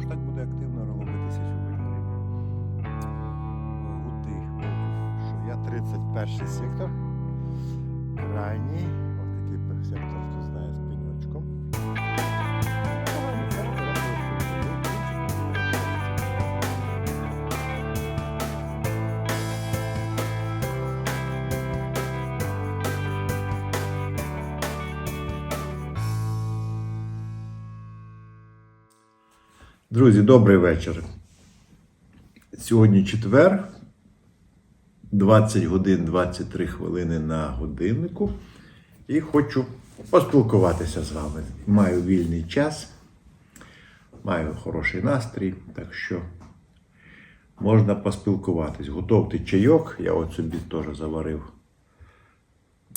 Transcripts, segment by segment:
що так буде активно робитися сьогодні. Гуди, що я 31 сектор. Крайній. Ось такий сектор, хто знає, з пеньочком. Друзі, добрий вечір. Сьогодні четвер, 20 годин 23 хвилини на годиннику. І хочу поспілкуватися з вами. Маю вільний час, маю хороший настрій, так що можна поспілкуватись. Готовте чайок. Я от собі теж заварив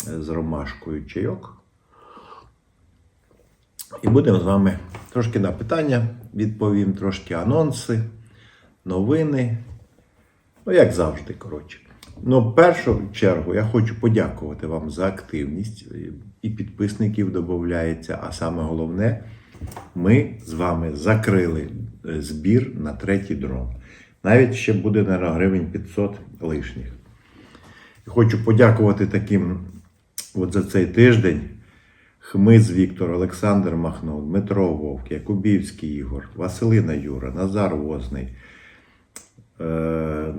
е, з ромашкою чайок. І будемо з вами трошки на питання відповім, трошки анонси, новини. Ну, як завжди, коротше. Ну, в першу чергу я хочу подякувати вам за активність. І підписників додається. А саме головне, ми з вами закрили е, збір на третій дрон. Навіть ще буде на гривень 500 лишніх. Хочу подякувати таким от за цей тиждень. Хмиз Віктор, Олександр Махно, Дмитро Вовк, Якубівський Ігор, Василина Юра, Назар Возний. Е,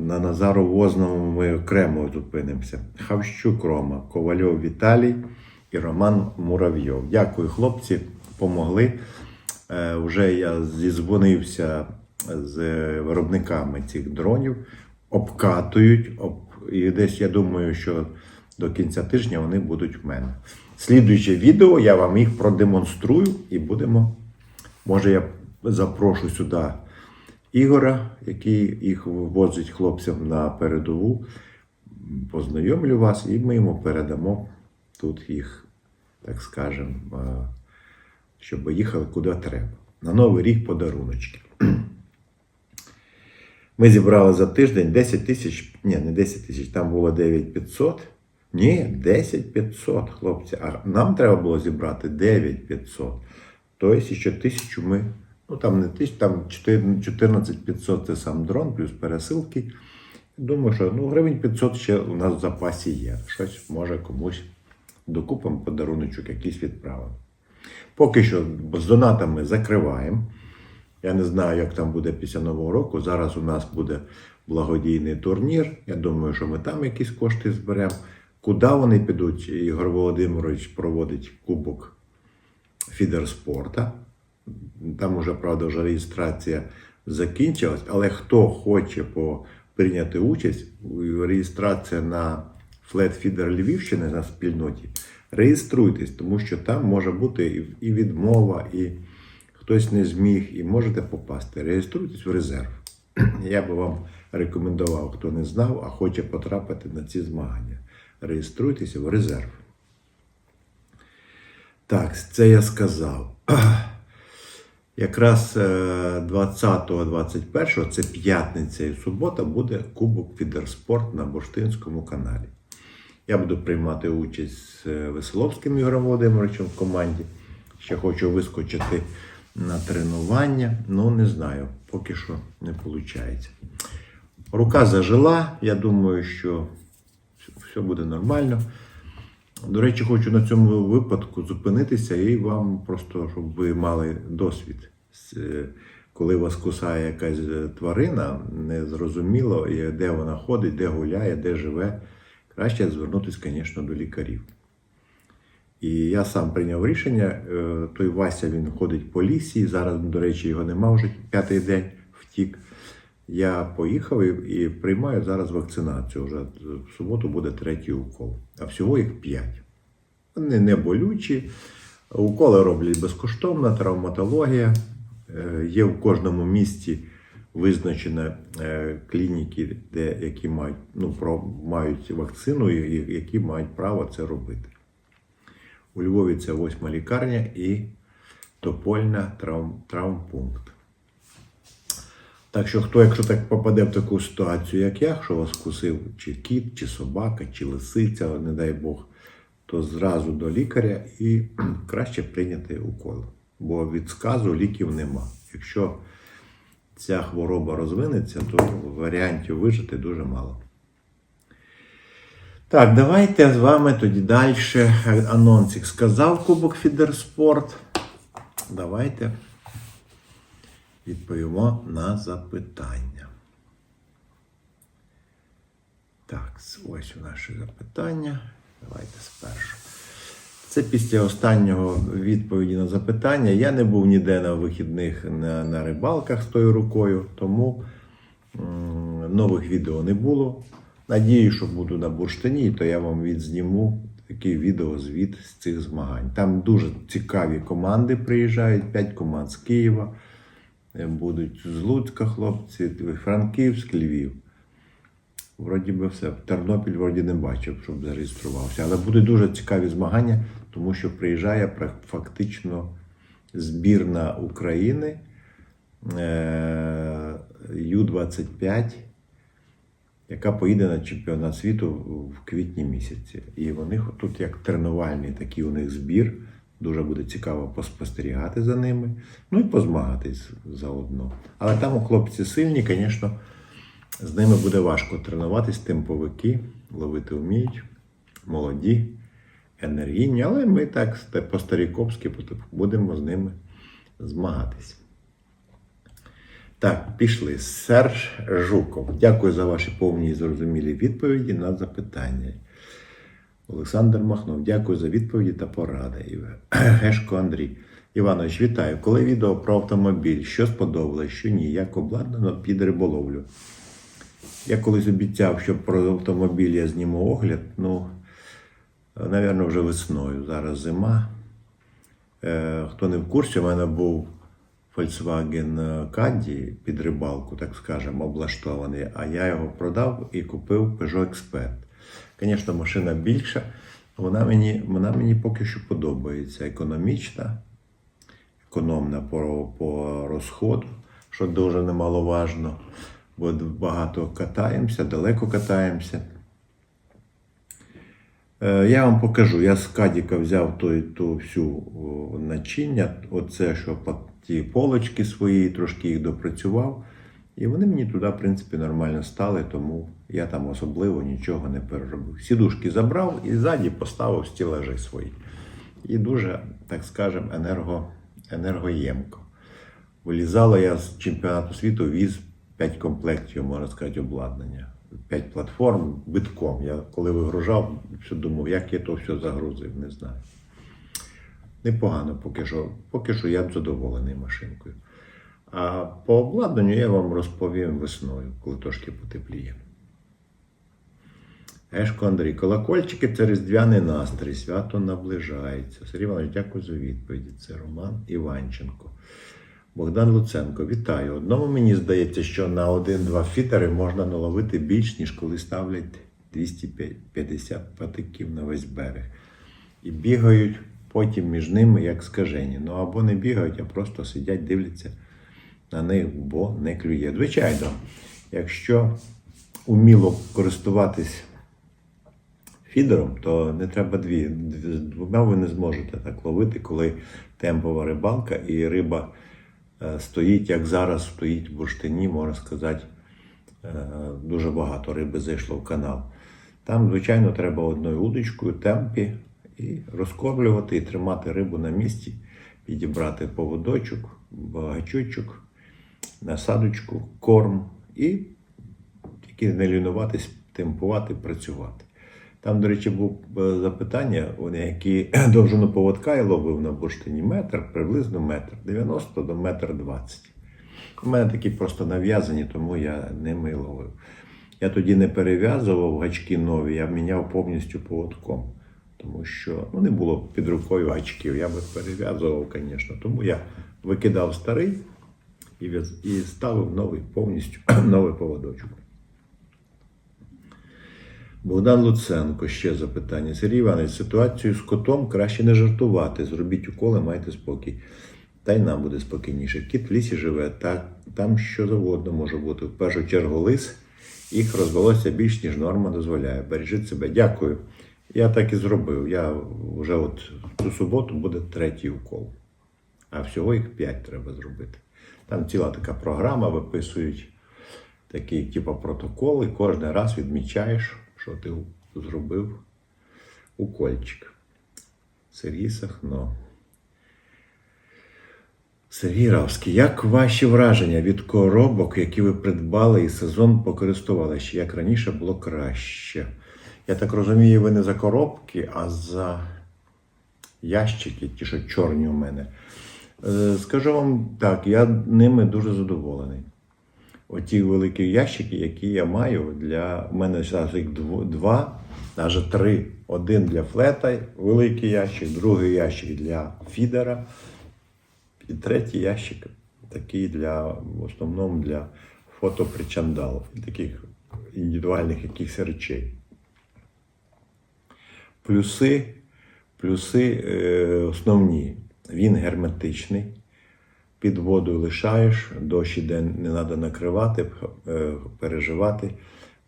На Назару Возному ми окремо зупинимося. Хавщук Рома, Ковальов Віталій і Роман Муравйов. Дякую, хлопці, помогли. Е, Вже я зізвонився з виробниками цих дронів, обкатують, об... і десь я думаю, що до кінця тижня вони будуть в мене. Слідуюче відео я вам їх продемонструю і будемо. Може, я запрошу сюди Ігора, який їх возить хлопцям на передову. Познайомлю вас, і ми йому передамо тут їх, так скажемо, щоб їхали куди треба. На Новий рік подаруночки. Ми зібрали за тиждень 10 тисяч, ні, не 10 тисяч, там було 9500. Ні, 10 500, хлопці. А нам треба було зібрати 9 500. Тобто ще тисячу ми, ну там не тисячу, там 4 14 500 це сам дрон, плюс пересилки. Думаю, що ну, гривень 500 ще у нас в запасі є. Щось може комусь докупимо подаруночок якийсь відправимо. Поки що з донатами закриваємо. Я не знаю, як там буде після Нового року. Зараз у нас буде благодійний турнір. Я думаю, що ми там якісь кошти зберемо. Куди вони підуть? Ігор Володимирович проводить кубок фідерспорта. Там уже, правда, вже реєстрація закінчилась, але хто хоче по- прийняти участь, реєстрація на Feeder Львівщини на спільноті, реєструйтесь, тому що там може бути і відмова, і хтось не зміг, і можете попасти. Реєструйтесь в резерв. Я би вам рекомендував, хто не знав, а хоче потрапити на ці змагання. Реєструйтеся в резерв. Так, це я сказав. Якраз е, 20-21, це п'ятниця і субота, буде Кубок Фідерспорт на Бурштинському каналі. Я буду приймати участь з е, Веселовським Ігорем Володимировичем в команді. Ще хочу вискочити на тренування, ну не знаю, поки що не виходить. Рука зажила, я думаю, що все буде нормально. До речі, хочу на цьому випадку зупинитися і вам просто, щоб ви мали досвід. Е, Коли вас кусає якась е, тварина, не зрозуміло, і де вона ходить, де гуляє, де живе. Краще звернутися, звісно, до лікарів. І я сам прийняв рішення. е, Той Вася він ходить по лісі. Зараз, до речі, його нема вже п'ятий день втік. Я поїхав і, і приймаю зараз вакцинацію. Вже в суботу буде третій укол. А всього їх п'ять. Вони не болючі. Уколи роблять безкоштовно, травматологія. Е, Є в кожному місті визначені е, клініки, де, які мають, ну, про, мають вакцину і які мають право це робити. У Львові це восьма лікарня і Топольна травм, травмпункт. Так що, хто, якщо так попаде в таку ситуацію, як я, що вас кусив чи кіт, чи собака, чи лисиця, не дай Бог, то зразу до лікаря і краще прийняти укол. Бо від сказу ліків нема. Якщо ця хвороба розвинеться, то варіантів вижити дуже мало. Так, давайте з вами тоді далі. Анонсик сказав Кубок Фідерспорт. Давайте відповімо на запитання. Так, ось наші запитання. Давайте спершу. Це після останнього відповіді на запитання. Я не був ніде на вихідних на, на рибалках з тою рукою, тому нових відео не було. Надію, що буду на бурштині, то я вам відзніму такий відеозвіт з цих змагань. Там дуже цікаві команди приїжджають, 5 команд з Києва. Е, Будуть з Луцька хлопці, Франківськ, Львів. Вроді би все. Тернопіль вроді не бачив, щоб зареєструвався. Але будуть дуже цікаві змагання, тому що приїжджає фактично збірна України е, Ю-25, яка поїде на чемпіонат світу в квітні місяці. І вони тут як тренувальний такий у них збір. Дуже буде цікаво поспостерігати за ними, ну і позмагатись заодно. Але там хлопці сильні, звісно. З ними буде важко тренуватись, темповики, ловити вміють, молоді, енергійні, але ми так ста- по-старіковськи будемо з ними змагатись. Так, пішли. Серж Жуков. Дякую за ваші повні і зрозумілі відповіді на запитання. Олександр Махнов, дякую за відповіді та поради. Гешко Андрій. Іванович, вітаю. Коли відео про автомобіль, що сподобалось, що ні, як обладнано під риболовлю. Я колись обіцяв, що про автомобіль я зніму огляд. Ну, напевно, вже весною. Зараз зима. Е, хто не в курсі, у мене був Volkswagen Caddy під рибалку, так скажемо, облаштований, а я його продав і купив Peugeot Expert. Звісно, машина більша, вона мені, вона мені поки що подобається. Економічна, економна по, по розходу, що дуже немаловажно, бо багато катаємося, далеко катаємося. Е, Я вам покажу. Я з Кадіка взяв ту, ту всю о, начиння, оце, що ті полочки свої, трошки їх допрацював. І вони мені туди, в принципі, нормально стали, тому я там особливо нічого не переробив. Сідушки забрав і ззаді поставив стілажі свої. І дуже, так скажемо, енерго, енергоємко. Вилізало я з чемпіонату світу, віз 5 комплектів, можна сказати, обладнання. 5 платформ битком. Я коли вигружав, все думав, як я то все загрузив, не знаю. Непогано поки що. Поки що я задоволений машинкою. А по обладнанню я вам розповім весною, коли трошки потепліє. Ешко Андрій, колокольчики це різдвяний настрій, свято наближається. Сергій Іванович, дякую за відповіді. Це Роман Іванченко. Богдан Луценко, вітаю. Одному мені здається, що на один-два фітери можна наловити більш, ніж коли ставлять 250 патиків на весь берег. І бігають потім між ними, як скажені. Ну або не бігають, а просто сидять, дивляться на них, бо не клює. Звичайно, якщо уміло користуватись фідером, то не треба дві. Двома ви не зможете так ловити, коли темпова рибалка і риба е, стоїть, як зараз стоїть в бурштині, можна сказати, е, дуже багато риби зайшло в канал. Там, звичайно, треба одною удочкою, темпі і розкормлювати, і тримати рибу на місці, підібрати поводочок, багачочок, насадочку, корм і тільки не лінуватись, темпувати, працювати. Там, до речі, був е, запитання, які довжину поводка я ловив на бурштині метр, приблизно метр, 90 до метр 20. У мене такі просто нав'язані, тому я ними ловив. Я тоді не перев'язував гачки нові, я міняв повністю поводком. Тому що ну, не було під рукою гачків, я би перев'язував, звісно. Тому я викидав старий і, і ставив новий повністю новий поводочок. Богдан Луценко ще запитання. Сергій Іванович, ситуацію з котом краще не жартувати. Зробіть уколи, майте спокій. Та й нам буде спокійніше. Кіт в лісі живе, та там що завгодно може бути. В першу чергу лис, їх розвелося більш, ніж норма дозволяє. Бережіть себе. Дякую. Я так і зробив. Я вже от цю суботу буде третій укол. А всього їх п'ять треба зробити. Там ціла така програма, виписують такі, типу, протоколи. Кожен раз відмічаєш, що ти зробив укольчик. Сергій Сахно. Сергій Равський, як ваші враження від коробок, які ви придбали і сезон покористували? Ще як раніше було краще? Я так розумію, ви не за коробки, а за ящики, ті, що чорні у мене. Е, Скажу вам так, я ними дуже задоволений. Оті великі ящики, які я маю для. У мене зараз їх два, навіть три. Один для флета, великий ящик, другий ящик для фідера. І третій ящик такий для, в основному для фотопричандалів, таких індивідуальних якихось речей. Плюси, плюси е, основні. Він герметичний, під воду лишаєш, дощ іде, не треба накривати, е, переживати.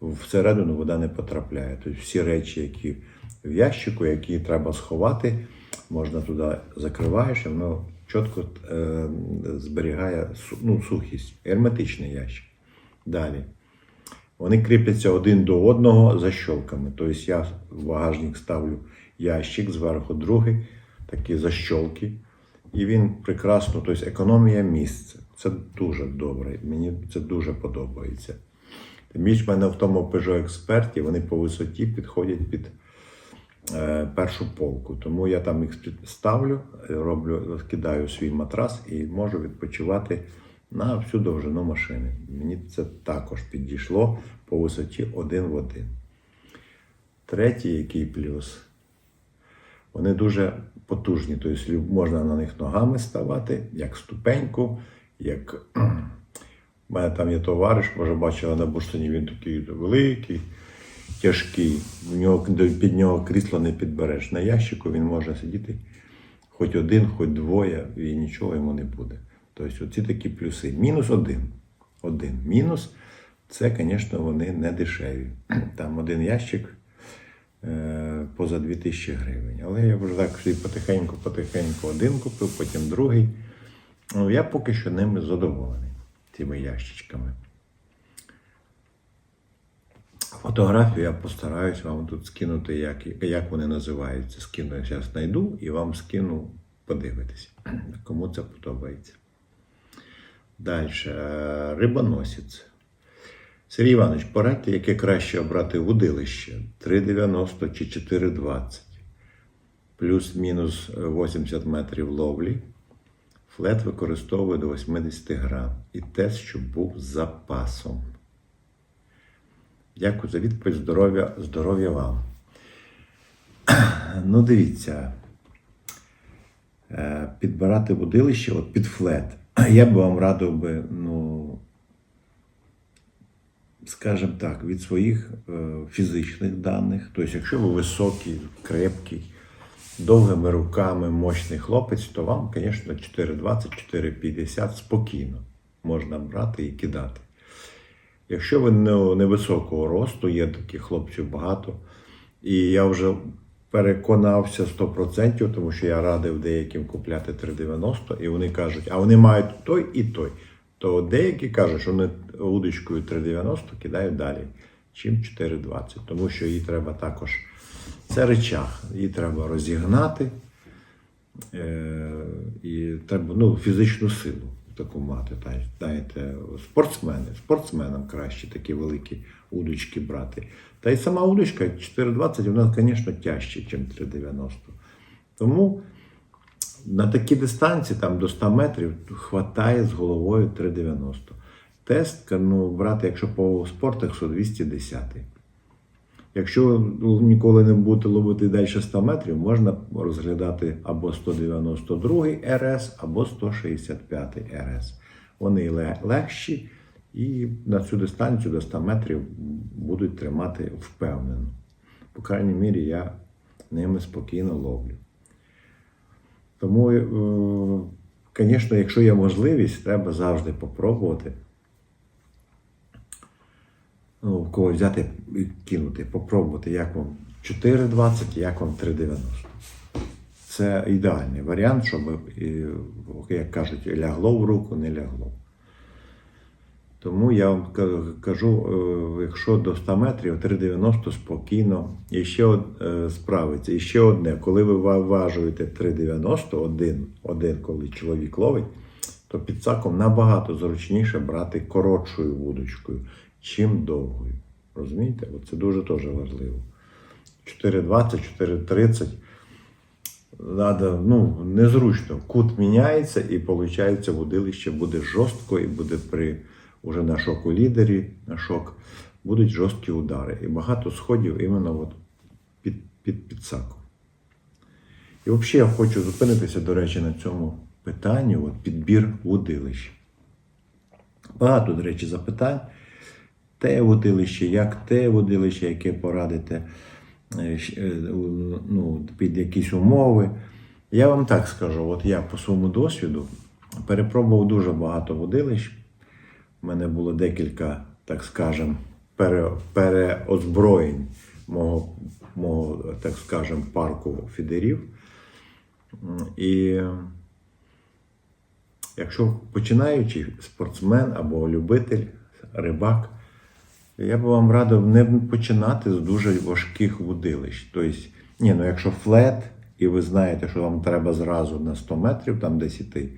Всередину вода не потрапляє. Тобто всі речі, які в ящику, які треба сховати, можна туди закриваєш, і воно чітко е, зберігає ну, сухість. Герметичний ящик. Далі. Вони кріпляться один до одного защолками. Тобто я в багажник ставлю ящик, зверху другий, такі защолки. І він прекрасно, тобто економія місця. Це дуже добре. Мені це дуже подобається. Тим більше мене в тому Peugeot Експерті вони по висоті підходять під е, першу полку. Тому я там їх ставлю, роблю, кидаю свій матрас і можу відпочивати на всю довжину машини. Мені це також підійшло по висоті один в один. Третій, який плюс, вони дуже потужні, тобто можна на них ногами ставати, як ступеньку, як у мене там є товариш, може бачила на бурштині, він такий великий, тяжкий. В нього, під нього крісло не підбереш. На ящику він може сидіти хоч один, хоч двоє, і нічого йому не буде. Тобто, оці такі плюси. Мінус один. Один. Мінус це, звісно, вони не дешеві. Там один ящик поза 2000 гривень. Але я вже так потихеньку-потихеньку один купив, потім другий. Ну, я поки що ними задоволений, цими ящичками. Фотографію я постараюсь вам тут скинути, як, як вони називаються. Скину, я зараз знайду і вам скину подивитися, кому це подобається. Далі. е, Рибоносець. Сергій Іванович, порадьте, яке краще обрати вудилище 3,90 чи 4,20. Плюс-мінус 80 метрів ловлі. Флет використовує до 80 грам. І тест, щоб був запасом. Дякую за відповідь. Здоров'я, здоров'я вам. Ну, дивіться. Е, Підбирати водилище от під флет. Я б вам радив би, ну, скажімо так, від своїх е, фізичних даних. Тобто, якщо ви високий, крепкий, довгими руками, мощний хлопець, то вам, звісно, 4,20, 4,50 спокійно можна брати і кидати. Якщо ви не- невисокого росту, є таких хлопців багато, і я вже переконався 100%, тому що я радив деяким купляти 3,90, і вони кажуть, а вони мають той і той. То деякі кажуть, що вони удочкою 3,90 кидають далі, чим 4,20, тому що її треба також. Це речах, її треба розігнати. Е, і треба ну, фізичну силу таку мати. Знаєте, спортсмени, спортсменам краще такі великі удочки брати. Та й сама удочка 4,20, вона, звісно, тяжче, ніж 3,90. Тому на такі дистанції, там до 100 метрів, хватає з головою 3,90. Тест ну, брати, якщо по спортах, 210. Якщо ніколи не будете ловити далі 100 метрів, можна розглядати або 192 РС, або 165 РС. Вони легші і на цю дистанцію до 100 метрів будуть тримати впевнено. По крайній мірі, я ними спокійно ловлю. Тому, е, звісно, якщо є можливість, треба завжди попробувати ну, кого взяти і кинути, попробувати, як вам 4,20, як вам 3,90. Це ідеальний варіант, щоб, як кажуть, лягло в руку, не лягло. Тому я вам кажу, е, якщо до 100 метрів 3,90 спокійно і ще е, справиться. І ще одне, коли ви ва- важуєте 3,90 один, один, коли чоловік ловить, то під саком набагато зручніше брати коротшою вудочкою, чим довгою. Розумієте? Це дуже теж важливо. 4,20, 4,30. Надо, ну, незручно. Кут міняється і виходить, водилище буде жорстко і буде при уже на шоку лідері, на шок, будуть жорсткі удари. І багато сходів іменно от під, під підсаком. І взагалі я хочу зупинитися, до речі, на цьому питанні, от підбір водилищ. Багато, до речі, запитань. Те водилище, як те водилище, яке порадите е, е, ну, під якісь умови. Я вам так скажу, от я по своєму досвіду перепробував дуже багато водилищ. У мене було декілька, так скажем, пере, переозброєнь мого, мого, так скажем, парку фідерів. І якщо починаючий спортсмен або любитель, рибак, я б вам радив не починати з дуже важких вудилищ. Тобто, ні, ну якщо флет, і ви знаєте, що вам треба зразу на 100 метрів там десь іти,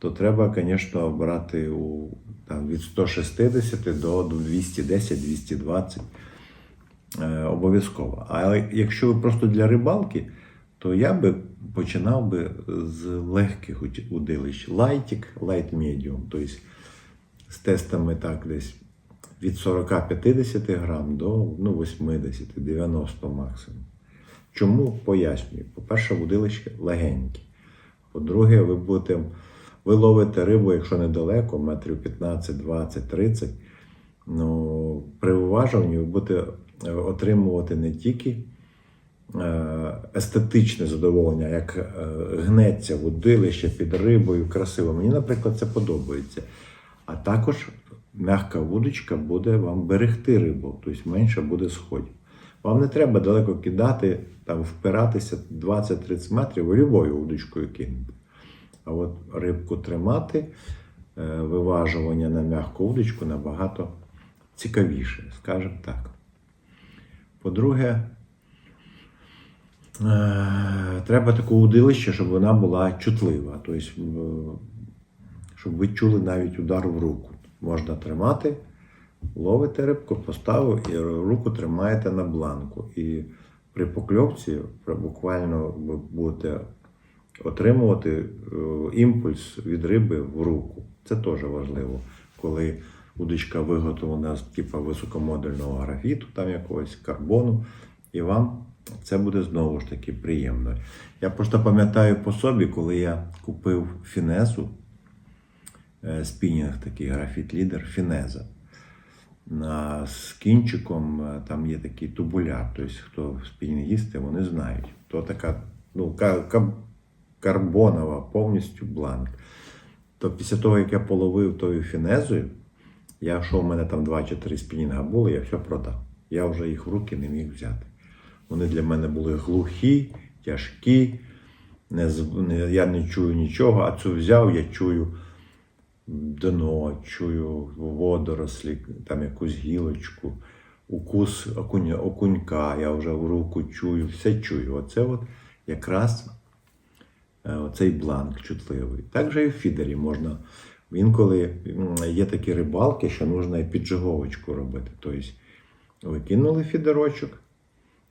то треба, звісно, брати у, там, від 160 до 210-220 е, обов'язково. Але якщо ви просто для рибалки, то я би починав би з легких удилищ. Лайтик, лайт медіум. Тобто з тестами так десь від 40-50 грам до ну, 80-90 максимум. Чому пояснюю? По-перше, вудилище легенькі. По-друге, ви будете ви ловите рибу, якщо недалеко, метрів 15, 20, 30. Ну, при уважуванні ви будете е, отримувати не тільки е, естетичне задоволення, як е, гнеться водилище під рибою, красиво. Мені, наприклад, це подобається. А також м'яка вудочка буде вам берегти рибу, тобто менше буде сходів. Вам не треба далеко кидати, там впиратися 20-30 метрів, любою вудочкою кинете. А от рибку тримати, е, виважування на м'яку вудочку набагато цікавіше, скажімо так. По-друге, е, треба таке удилище, щоб вона була чутлива. Тобто, е, щоб ви чули навіть удар в руку. Можна тримати, ловите рибку, поставив і руку тримаєте на бланку. І при покльовці буквально ви будете отримувати е, імпульс від риби в руку. Це теж важливо, коли удочка виготовлена з типу високомодульного графіту, там якогось карбону, і вам це буде знову ж таки приємно. Я просто пам'ятаю по собі, коли я купив фінезу, е, спінінг такий графіт-лідер Фінеза. З кінчиком е, там є такий тубуляр. Тобто, хто спінінгісти, вони знають. То така ну, карбонова повністю бланк. То після того, як я половив тою фінезою, я що в мене там два чи три спінінга були, я все продав. Я вже їх в руки не міг взяти. Вони для мене були глухі, тяжкі, не, не, я не чую нічого, а цю взяв, я чую дно, чую водорослі, там якусь гілочку, укус окуня, окунька, я вже в руку чую, все чую. Оце от якраз е, оцей бланк чутливий. Так же і в фідері можна. Інколи є такі рибалки, що можна і піджиговочку робити. Тобто ви кинули фідерочок,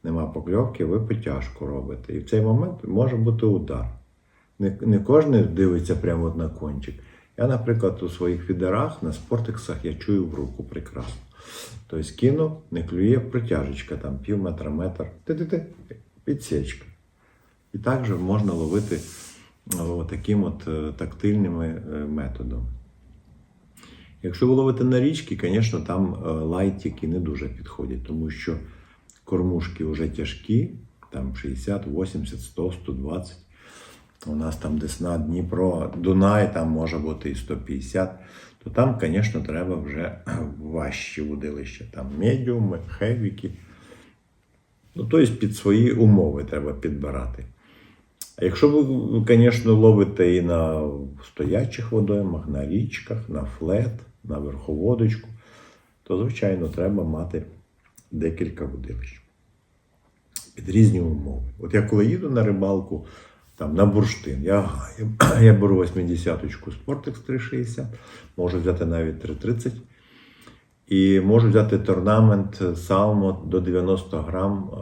нема покльовки, ви потяжку робите. І в цей момент може бути удар. Не, не кожен дивиться прямо на кончик. Я, наприклад, у своїх фідерах на спортексах я чую в руку прекрасно. Тобто кинув, не клює протяжечка, там пів метра, метр, ти-ти-ти, підсічка. І також можна ловити о, таким от е, тактильним е, методом. Якщо ви ловите на річки, звісно, там е, лайтики не дуже підходять, тому що кормушки вже тяжкі, там 60, 80, 100, 120. У нас там Десна, Дніпро, Дунай, там може бути і 150, то там, звісно, треба вже важчі удилища. Там медіуми, хевіки. Ну, тобто під свої умови треба підбирати. А якщо ви, звісно, ловите і на стоячих водоймах, на річках, на флет, на верховодочку, то, звичайно, треба мати декілька водилищ під різні умови. От я коли їду на рибалку, там на бурштин, я, я беру 80-ку Sportex 360, можу взяти навіть 330. І можу взяти торнамент Salmo до 90 грам е,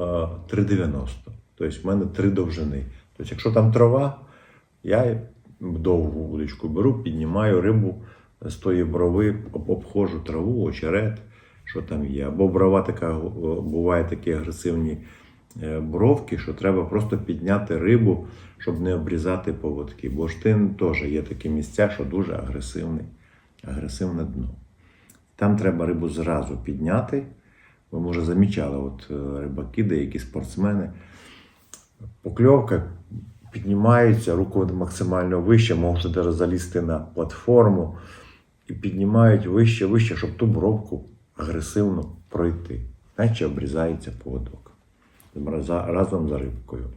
3,90. Тобто в мене три довжини. Тобто, якщо там трава, я довгу вудочку беру, піднімаю рибу з тої брови, об- обходжу траву, очерет, що там є. Або брова така буває такі агресивні е, бровки, що треба просто підняти рибу, щоб не обрізати поводки. Бо штин теж є такі місця, що дуже агресивний, агресивне дно. Там треба рибу зразу підняти. Ви, може, замічали, от е, рибаки, деякі спортсмени. Покльовка піднімається, руку максимально вище, можуть навіть залізти на платформу і піднімають вище, вище, щоб ту бровку агресивно пройти. Наче обрізається поводок разом за рибкою.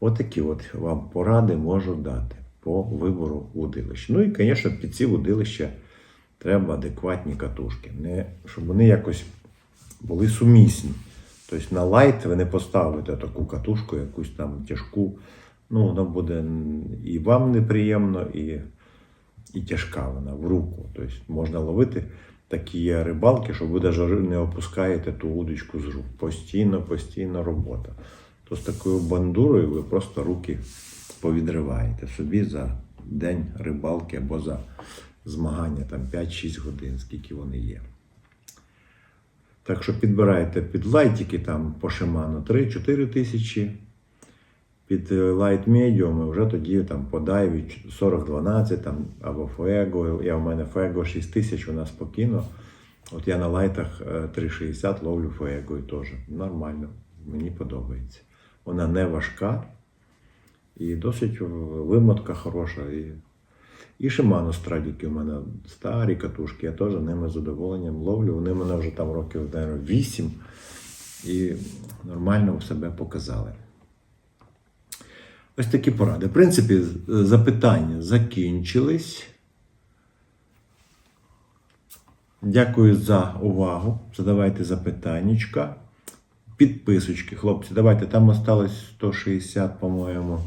Отакі от вам поради можу дати по вибору удилищ. Ну і, звісно, під ці удилища треба адекватні катушки, не, щоб вони якось були сумісні. Тобто на лайт ви не поставите таку катушку, якусь там тяжку. Ну, вона буде і вам неприємно, і, і тяжка вона в руку. Тобто можна ловити такі рибалки, що ви навіть не опускаєте ту удочку з рук. Постійно, постійно робота. То з такою бандурою ви просто руки повідриваєте собі за день рибалки або за змагання там 5-6 годин, скільки вони є. Так що підбирайте під лайтики там по Шиману 3-4 тисячі. Під е, лайт медіум вже тоді там по дайві 40-12 там, або Фего. Я в мене Фего 6 тисяч, вона спокійно. От я на лайтах е, 3,60 ловлю Фего теж. Нормально, мені подобається. Вона не важка і досить е, вимотка хороша. І, і Shimano страдіки у мене старі катушки, я теж ними з задоволенням ловлю. Вони мене вже там років, мабуть, 8 і нормально себе показали. Ось такі поради. В принципі, запитання закінчились. Дякую за увагу. Задавайте запитаннячка. Підписочки, хлопці. Давайте, там осталось 160, по-моєму.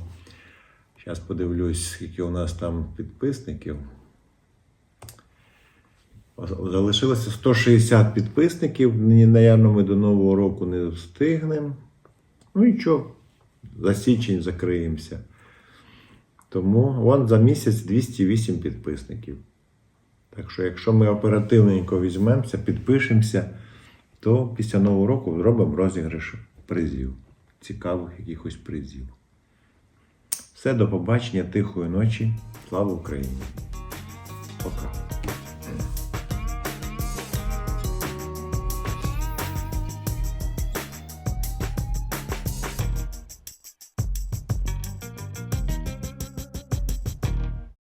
Зараз подивлюсь, скільки у нас там підписників. Залишилося 160 підписників. Наверно, ми до Нового року не встигнемо. Ну нічого, за січень закриємося. Тому вон за місяць 208 підписників. Так що, якщо ми оперативненько візьмемося, підпишемося, то після Нового року зробимо розіграш призів. Цікавих якихось призів. Все, до побачення, тихої ночі. Слава Україні! Пока.